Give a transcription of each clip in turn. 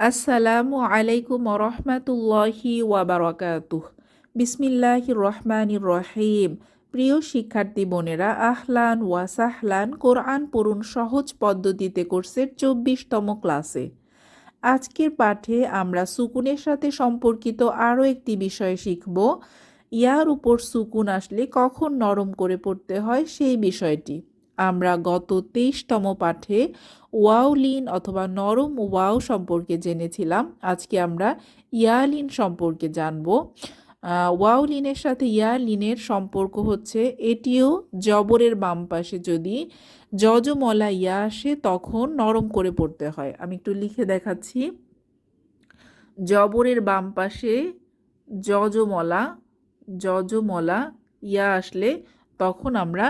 আসসালামু আলাইকুম রহমাতুল্লাহি ওয়াবারাকাতুহ। বিসমিল্লাহ রহমানির রহিম প্রিয় শিক্ষার্থী বোনেরা, আহলান ওয়াসাহলান কোরআন পড়ুন সহজ পদ্ধতিতে কোর্সের চব্বিশতম ক্লাসে। আজকের পাঠে আমরা সুকুনের সাথে সম্পর্কিত আরও একটি বিষয় শিখব। ইয়ার উপর সুকুন আসলে কখন নরম করে পড়তে হয় সেই বিষয়টি। আমরা গত তেইশতম পাঠে ওয়াওলিন অথবা নরম ওয়াও সম্পর্কে জেনেছিলাম। আজকে আমরা ইয়ালিন সম্পর্কে জানব। ওয়াওলিনের সাথে ইয়ালিনের সম্পর্ক হচ্ছে এটিও জবরের বাম পাশে যদি যজমলা ইয়া আসে তখন নরম করে পড়তে হয়। আমি একটু লিখে দেখাচ্ছি। জবরের বাম পাশে যজমলা যজমলা ইয়া আসলে তখন আমরা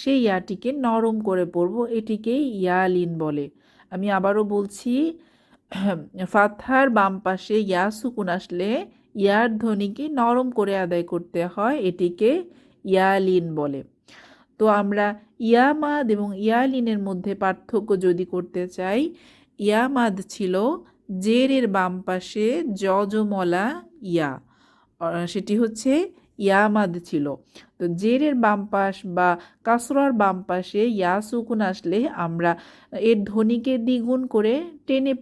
সেই ইয়াটিকে নরম করে পড়ব এটিকেই ইয়ালিন বলে। আমি আবারও বলছি, ফাথার বাম পাশে ইয়া সুকুন আসলে ইয়ার ধ্বনিকে নরম করে আদায় করতে হয়, এটিকে ইয়ালিন বলে। তো আমরা ইয়ামাদ এবং ইয়ালিনের মধ্যে পার্থক্য যদি করতে চাই ইয়ামাদ ছিল জেরের বাম পাশে যজমলা ইয়া। সেটি হচ্ছে ইয়ামাদ ছিল। তো জেরের বাম পাশ বা কাসরার বাম পাশে ইয়া সুকুন আসলে আমরা এর ধ্বনিকে দ্বিগুণ করে টেনে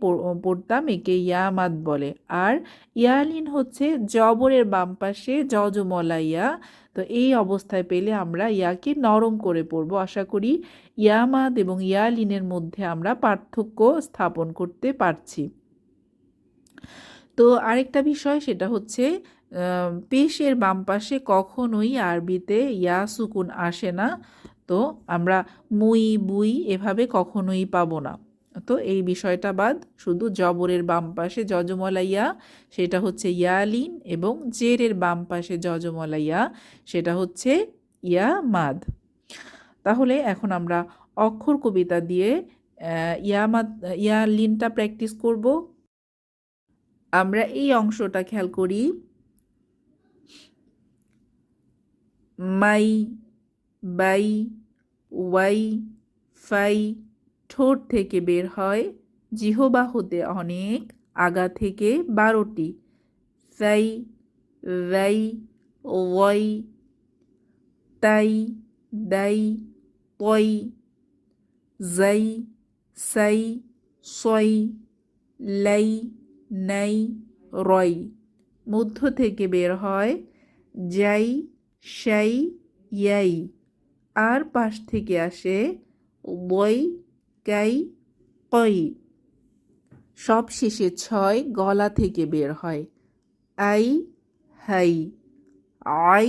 পড়তাম, একে ইয়ামাদ বলে। আর ইয়ালিন হচ্ছে জবরের বাম পাশে যজমলা ইয়া তো এই অবস্থায় পেলে আমরা ইয়াকে নরম করে পড়ব। আশা করি ইয়ামাদ এবং ইয়ালিনের মধ্যে আমরা পার্থক্য স্থাপন করতে পারছি। তো আরেকটা বিষয় সেটা হচ্ছে পেশের বাম পাশে কখনোই আরবিতে ইয়া সুকুন আসে না। তো আমরা মুই, বুই এভাবে কখনোই পাবো না। তো এই বিষয়টা বাদ, শুধু জবরের বাম পাশে যজমলা ইয়া, সেটা হচ্ছে ইয়ালিন এবং জেরের বাম পাশে যজমলা ইয়া, সেটা হচ্ছে ইয়া মাদ। তাহলে এখন আমরা অক্ষর কবিতা দিয়ে ইয়া ইয়ামাদ ইয়ালিনটা প্র্যাকটিস করব। আমরা এই অংশটা খেয়াল করি। মাই, বাই, ওয়াই, ফাই, ঠোঁট থেকে বের হয়। জিহবা অনেক আগা থেকে বারোটি। সাই রাই, ওয়াই, তাই, দাই পই জাই, সাই সই লাই, নাই, রয়। মধ্য থেকে বের হয় যাই শাই ইয়াই আর পাশ থেকে আসে বই কাই কই সব শেষে ছয় গলা থেকে বের হয়। আই হাই আই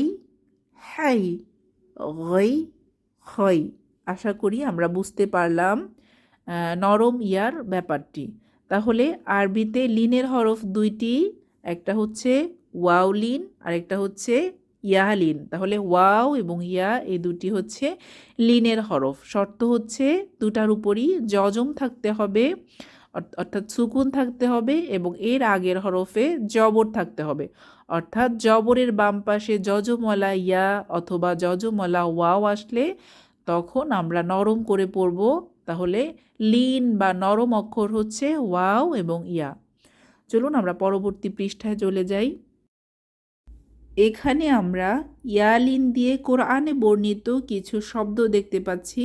হাই, গই হয় আশা করি আমরা বুঝতে পারলাম নরম ইয়ার ব্যাপারটি। তাহলে আরবিতে লিনের হরফ দুইটি, একটা হচ্ছে ওয়াউলিন আর একটা হচ্ছে ইয়ালিন তাহলে ওয়াও এবং ইয়া এই দুটি হচ্ছে লিনের হরফ। শর্ত হচ্ছে দুটার উপরই জজম থাকতে হবে অর্থাৎ সুকুন থাকতে হবে এবং এর আগের হরফে জবর থাকতে হবে। অর্থাৎ জবরের বাম পাশে যজমলা ইয়া অথবা যজমলা ওয়াও আসলে তখন আমরা নরম করে পড়ব। তাহলে লিন বা নরম অক্ষর হচ্ছে ওয়াও এবং ইয়া। চলুন আমরা পরবর্তী পৃষ্ঠায় চলে যাই। এখানে আমরা ইয়ালিন দিয়ে কোরআনে বর্ণিত কিছু শব্দ দেখতে পাচ্ছি।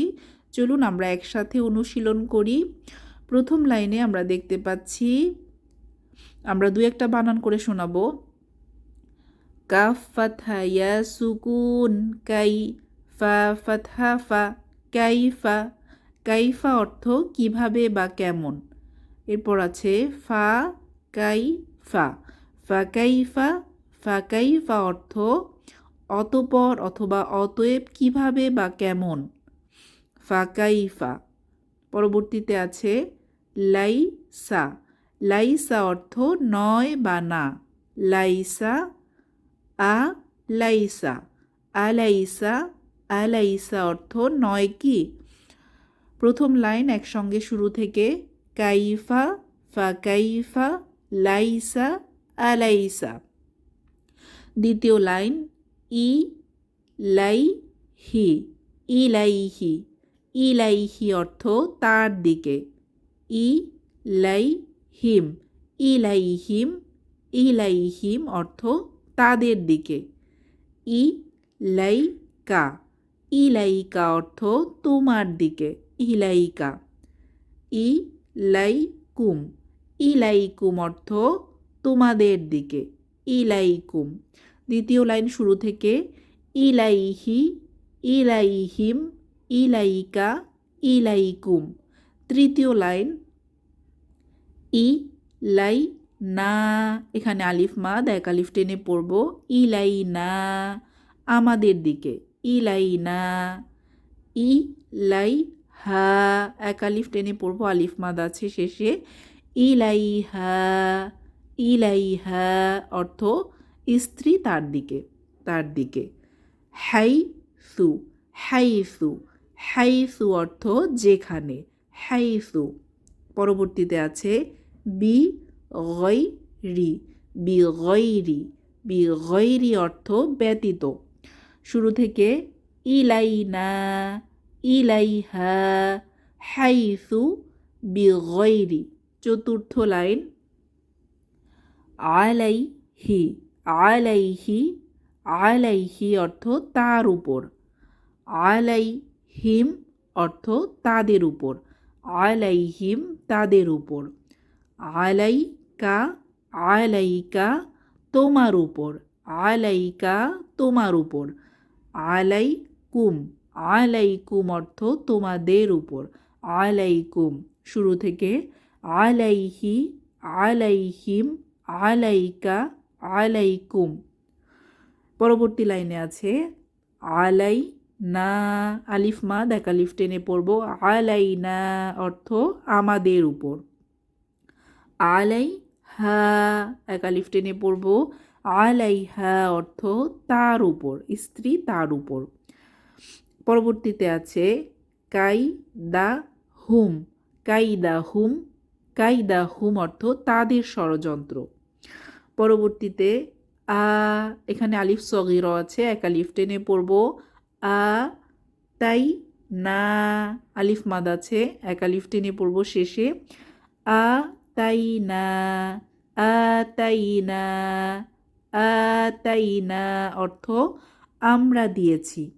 চলুন আমরা একসাথে অনুশীলন করি। প্রথম লাইনে আমরা দেখতে পাচ্ছি, আমরা দু একটা বানান করে শোনাবো। কাফ ইয়া সুকুন, কাই ফা ফাথা ফা কাইফা কাইফা অর্থ কীভাবে বা কেমন। এরপর আছে ফা, কাই ফা। ফা কাইফা ফাকাইফা অর্থ অতপর অথবা অতএব কীভাবে বা কেমন? ফাকাইফা পরবর্তীতে আছে লাইসা লাইসা অর্থ নয় বা না। লাইসা আ লাইসা আলাইসা আলাইসা অর্থ নয় কি? প্রথম লাইন একসঙ্গে শুরু থেকে কাইফা ফাকাইফা লাইসা আলাইসা দ্বিতীয় লাইন ই লাই হি ইলাইহি ইলাইহি অর্থ তার দিকে ই লাই হিম ইলাইহিম ইলাইহিম অর্থ তাদের দিকে ই লাই লাইকা ইলাইকা অর্থ তোমার দিকে ইলাইকা ই লাইকুম ইলাইকুম অর্থ তোমাদের দিকে ইলাইকুম। দ্বিতীয় লাইন শুরু থেকে ইলাইহি, ইলাইহিম, ইলাইকা, ইলাইকুম। তৃতীয় লাইন ই লাই না। এখানে আলিফ মাদ এক আলিফ টেনে পড়ব। ইলাই না, আমাদের দিকে। ইলাই না ই লাই হা। এক আলিফ টেনে পড়ব, আলিফ মাদ আছে শেষে। ইলাই হা। ইলাই হা অর্থ স্ত্রী তার দিকে তার দিকে। হাই সু হাই সু হাই সু অর্থ যেখানে হাই সু পরবর্তীতে আছে বি গই রি বি গৈরি বি গৈরি অর্থ ব্যতীত। শুরু থেকে ইলাইনা, ইলাইহা, হাইসু বি গৈরি চতুর্থ লাইন আলাইহি আলাইহি আলাইহি অর্থ তার উপর। আলাইহিম অর্থ তাদের উপর। আলাইহিম তাদের উপর। আলাইকা আলাইকা তোমার উপর। আলাইকা তোমার উপর। আলাই আলাইকুম আলাইকুম অর্থ তোমাদের উপর। আলাইকুম, শুরু থেকে আলাইহি, আলাইহিম আলাইকা, আলাইকুম। পরবর্তী লাইনে আছে, আলাই না, আলিফ মা, দেখ আলিফ টেনে পড়ব, আলাই না অর্থ আমাদের উপর। আলাই হা এক আলিফ টেনে পড়ব, আলাই হা অর্থ তার উপর, স্ত্রী তার উপর। পরবর্তীতে আছে, কাই দা হুম, কাই কাইদা হুম, কাই কাইদা হুম অর্থ তাদের ষড়যন্ত্র। পরবর্তীতে, আ, এখানে আলিফ সগির আছে, এক আলিফ টেনে পড়ব। আ, তাই না, আলিফ মাদ আছে, এক আলিফ টেনে পড়ব শেষে। আ, তাই না, আ, তাই না, আ, তাই না অর্থ আমরা দিয়েছি।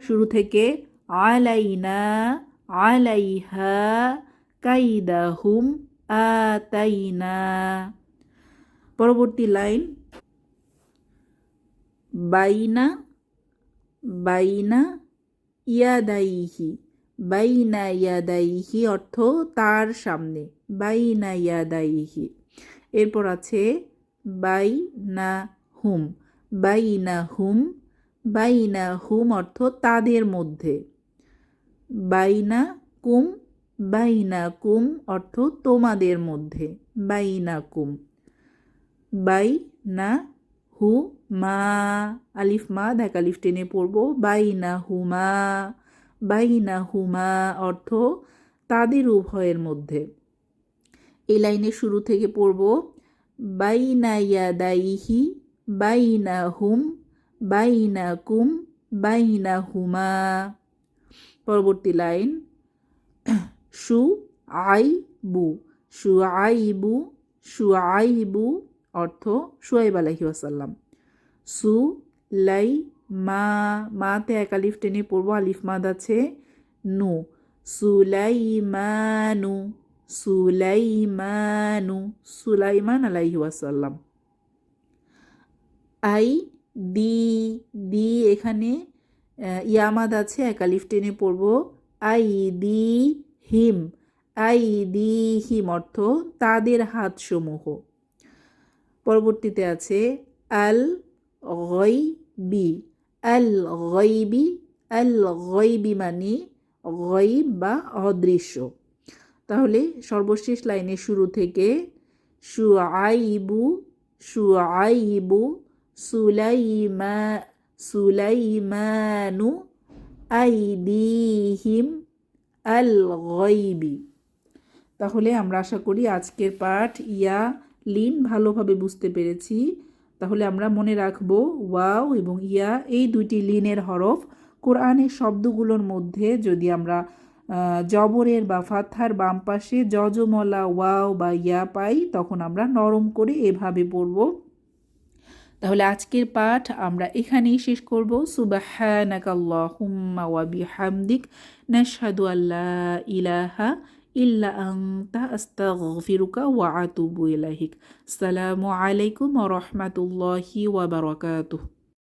শুরু থেকে, আলাইনা, আলাইহা কাইদাহুম আতাইনা পরবর্তী লাইন, বাইনা বাইনা ইয়াদাইহি বাইনা ইয়াদাইহি অর্থ তার সামনে, বাইনা ইয়াদাইহি। এরপর আছে বাইনা হুম বাইনা হুম বাইনা হুম অর্থ তাদের মধ্যে। বাইনা কুম বাইনা কুম অর্থ তোমাদের মধ্যে, বাইনা কুম। বাই না হু মা। আলিফ মা দেখ আলিফ টেনে পড়ব। বাইনা হুমা বাইনা হুমা অর্থ তাদের উভয়ের মধ্যে। এই লাইনের শুরু থেকে পড়ব। বাইনা ইয়াদাইহি বাইনা হুম বাইনা কুম বাইনা হুমা পরবর্তী লাইন। সু আই বু, সু আই বু, সু আই বু অর্থ সুয়াইব আলহি আসাল্লাম সু, লাই, মা, মাতে এক আলিফ টেনে পড়ব, আলিফ মাদ আছে নু। সুলাইমানু সুলাইমানু, সুলাইমান আলাইহি ওয়াসাল্লাম। আই, দি দি এখানে ইয়ামাদ আছে, এক আলিফ টেনে পড়ব। I, the, him. আই, দি, হিম অর্থ তাদের হাতসমূহ। পরবর্তীতে আছে আল বি আল গইবি আল গইবি মানে গইব বা অদৃশ্য। তাহলে সর্বশেষ লাইনের শুরু থেকে সু আইবু সু আইবু সুলাইমা, সুলাইমানু আইদিহিম আল গইবি তাহলে আমরা আশা করি আজকের পাঠ ইয়া লিন ভালোভাবে বুঝতে পেরেছি। তাহলে আমরা মনে রাখব, ওয়াও এবং ইয়া এই দুইটি লিনের হরফ। কোরআনের শব্দগুলোর মধ্যে যদি আমরা জবরের বা ফাথার বাম পাশে যজমলা ওয়াও বা ইয়া পাই, তখন আমরা নরম করে এভাবে পড়ব। তাহলে আজকের পাঠ আমরা এখানেই শেষ করব করব। সুবাহানাকাল্লাহুম্মা ওয়া বিহামদিক, নাশহাদু আল্লা ইলাহা ইল্লা আনতা আস্তাগফিরুকা ওয়া আতুবু ইলাইহিক আসসালামু আলাইকুম ওয়া রাহমাতুল্লাহি ওয়া বারাকাতুহু